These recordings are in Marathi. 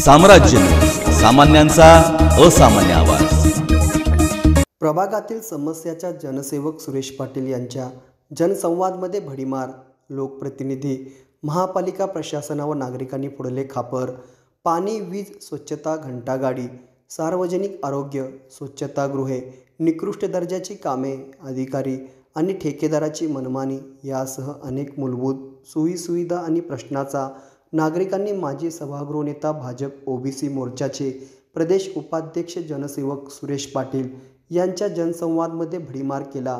साम्राज्य. सामान्यांचा असामान्य आवाज. प्रभागातील समस्याच्या जनसेवक सुरेश पाटील यांच्या जनसंवादमध्ये भडीमार लोकप्रतिनिधी महापालिका प्रशासना व नागरिकांनी फोडले खापर. पाणी वीज स्वच्छता घंटागाडी सार्वजनिक आरोग्य स्वच्छतागृहे निकृष्ट दर्जाची कामे अधिकारी आणि ठेकेदाराची मनमानी यासह अनेक मूलभूत सोयीसुविधा आणि प्रश्नाचा नागरिकांनी माजी सभागृह नेता भाजप ओबीसी मोर्चाचे प्रदेश उपाध्यक्ष जनसेवक सुरेश पाटील यांच्या जनसंवादमध्ये भडीमार केला.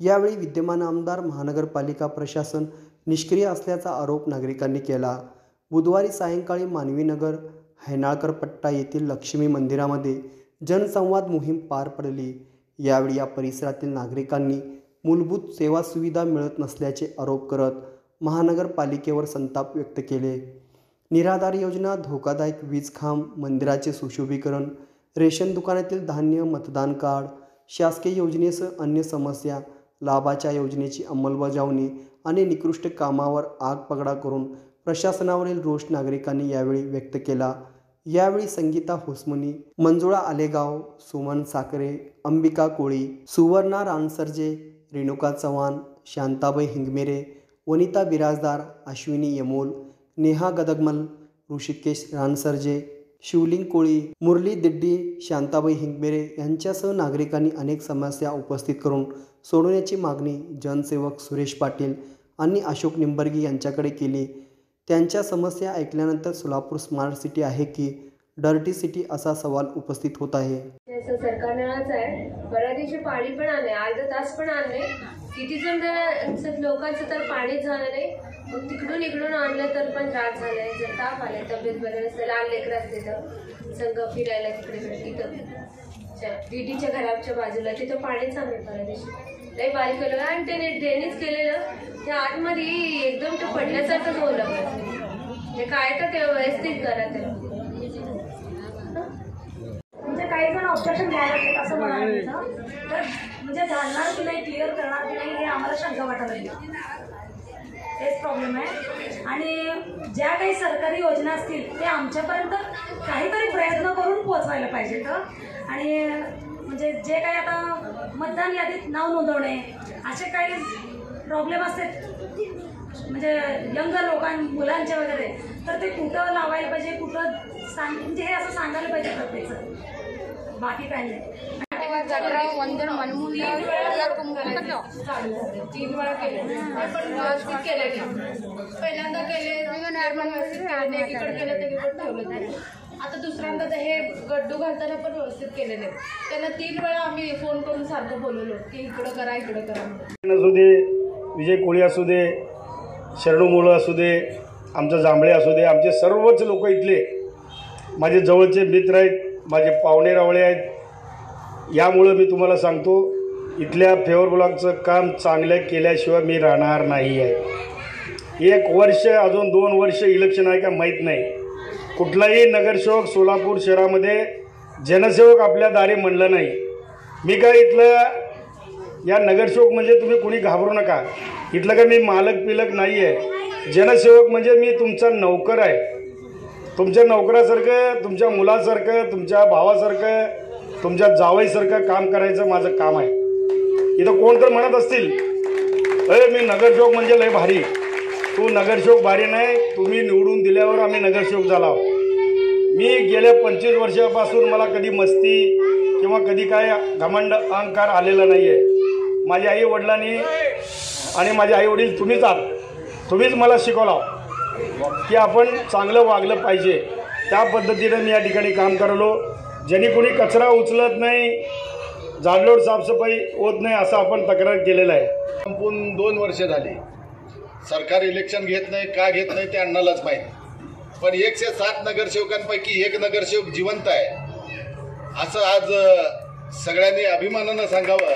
यावेळी विद्यमान आमदार महानगरपालिका प्रशासन निष्क्रिय असल्याचा आरोप नागरिकांनी केला. बुधवारी सायंकाळी मानवीनगर हैनाळकर पट्टा येथील लक्ष्मी मंदिरामध्ये जनसंवाद मोहीम पार पडली. यावेळी या परिसरातील नागरिकांनी मूलभूत सेवा सुविधा मिळत नसल्याचे आरोप करत महानगरपालिकेवर संताप व्यक्त केले. निराधार योजना धोकादायक वीज खांब मंदिराचे सुशोभीकरण रेशन दुकानातील धान्य मतदान कार्ड शासकीय योजनेसह अन्य समस्या लाभाच्या योजनेची अंमलबजावणी आणि निकृष्ट कामावर आग पगडा करून प्रशासनावरील रोष नागरिकांनी यावेळी व्यक्त केला. यावेळी संगीता होसमनी मंजुळा आलेगाव सुमन साखरे अंबिका कोळी सुवर्णा रानसर्जे रेणुका चव्हाण शांताबाई हिंगमेरे वनिता बिराजदार अश्विनी यमोल नेहा गदगमल ऋषिकेश रानसर्जे शिवलिंग कोळी मुरली दिड्डी शांताबाई हिंगमेरे यांच्यासह नागरिकांनी अनेक समस्या उपस्थित करून सोडवण्याची मागणी जनसेवक सुरेश पाटील आणि अशोक निंबर्गी यांच्याकडे केली. त्यांच्या समस्या ऐकल्यानंतर सोलापूर स्मार्ट सिटी आहे की डर्टी सिटी असा सवाल उपस्थित होत आहे. असं सरकारने आज आहे. बऱ्याच दिवशी पाणी पण आणले अर्धा तास पण आणले. किती जण जर लोकांचं तर पाणीच झालं नाही. मग तिकडून इकडून आणलं तर पण त्रास झालाय जर ताप आलाय तब्येत बरं नसतं लहान लेकरं असते तर. संघ फिरायला तिकडे तिथं. दीदीच्या घराच्या बाजूला तिथं पाणीच आणलं बऱ्या दिवशी लई बारीक केलं आणि त्याने ड्रेनेज केलेलं त्या आतमध्ये एकदम ते पडल्यासारखंच होऊ लागलं ते काय तर ते व्यवस्थित करा त्याला म्हणजे काही जण ऑब्जेक्शन घ्यायला लागतात असं म्हणाले म्हणजे घालणार की नाही क्लिअर करणार की नाही हे आम्हाला शंका वाटायला लागली तेच प्रॉब्लेम आहे. आणि ज्या काही सरकारी योजना असतील ते आमच्यापर्यंत काहीतरी प्रयत्न करून पोहोचवायला पाहिजेत आणि म्हणजे जे काही आता मतदान यादीत नाव नोंदवणे असे काही प्रॉब्लेम असतात म्हणजे यंग लोकां मुलांचे वगैरे तर ते कुठं लावायला पाहिजे कुठं सांग म्हणजे हे असं सांगायला पाहिजे प्रत्येकचं बाकी काही नाही. जत्रा वंदन मनमूली या कुंभमेळा तीन वेळा केले. पण व्यवस्थित केले नाही पहिल्यांदा केले एकीकडे ठेवलं आता दुसऱ्यांदा ते हे गड्डू घालताना पण व्यवस्थित केले नाही त्यांना तीन वेळा आम्ही फोन करून सारखं बोलवलो की इकडं करा इकडं करा असू दे विजय कोळी असू दे शरणू मुळं असू दे आमचं जांभळे असू दे आमचे सर्वच लोक इथले. माझे जवळचे मित्र आहेत माझे पाहुणे रावळे आहेत यामुळं मी तुम्हाला सांगतो इथल्या फेवर ब्लॉकचं काम चांगलं केल्याशिवाय मी राहणार नाही आहे एक वर्ष अजून दोन वर्ष इलेक्शन आहे का माहीत नाही. कुठलाही नगरसेवक सोलापूर शहरामध्ये जनसेवक आपल्या दारी म्हणलं नाही. मी काय इथलं या नगरसेवक म्हणजे तुम्ही कुणी घाबरू नका. इथलं का मी मालक पिलक नाही आहे जनसेवक म्हणजे मी तुमचा नौकर आहे. तुमच्या नोकरासारखं तुमच्या मुलासारखं तुमच्या भावासारखं तुमच्या जावईसारखं काम करायचं माझं काम आहे. इथं कोण तर म्हणत असतील अरे मी नगरसेवक म्हणजे लय भारी. तू नगरसेवक भारी नाही तुम्ही निवडून दिल्यावर आम्ही नगरसेवक झाला मी गेल्या पंचवीस वर्षापासून मला कधी मस्ती किंवा कधी काय घमंड अहंकार आलेला नाही आहे माझ्या आई वडिलांनी आणि माझे आई वडील तुम्हीच आहात. तुम्हीच मला शिकवला की आपण चांगलं वागलं पाहिजे. त्या पद्धतीनं मी या ठिकाणी काम करलो. ज्यांनी कोणी कचरा उचलत नाही जाडलोट साफसफाई होत नाही असं आपण तक्रार केलेलं आहे. संपून दोन वर्ष झाली. सरकार इलेक्शन घेत नाही का घेत नाही ते अण्णालाच माहीत. पण एकशे सात नगरसेवकांपैकी एक नगरसेवक जिवंत आहे. असं आज सगळ्यांनी अभिमानानं सांगावं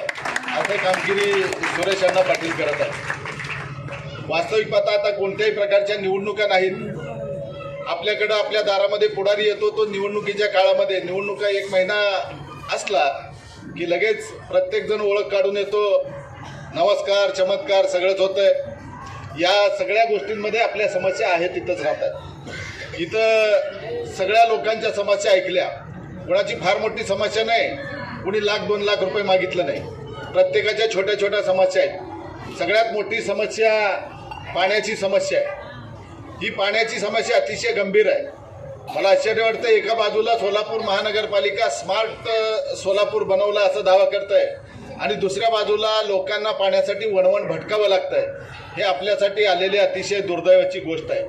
असं कामगिरी सुरेश अण्णा पाटील करत आहे वास्तविक पाहता आता कोणत्याही प्रकारच्या निवडणुका नाहीत. आपल्याकडं आपल्या दारामध्ये पुढारी येतो तो निवडणुकीच्या काळामध्ये. निवडणुका एक महिना असला की लगेच प्रत्येकजण ओळख काढून येतो. नमस्कार चमत्कार सगळंच होतंय. या सगळ्या गोष्टींमध्ये आपल्या समस्या आहेत तिथंच राहतात. इथं सगळ्या लोकांच्या समस्या ऐकल्या. कोणाची फार मोठी समस्या नाही. कुणी लाख दोन लाख रुपये मागितलं नाही. प्रत्येकाच्या छोट्या छोट्या समस्या आहेत. सगळ्यात मोठी समस्या पाण्याची समस्या आहे. ही पाण्याची समस्या अतिशय गंभीर आहे. मला आश्चर्य वाटतं एका बाजूला सोलापूर महानगरपालिका स्मार्ट सोलापूर बनवला असा दावा करत आहे आणि दुसऱ्या बाजूला लोकांना पाण्यासाठी वणवण भटकावं लागतंय. हे आपल्यासाठी आलेली अतिशय दुर्दैवाची गोष्ट आहे.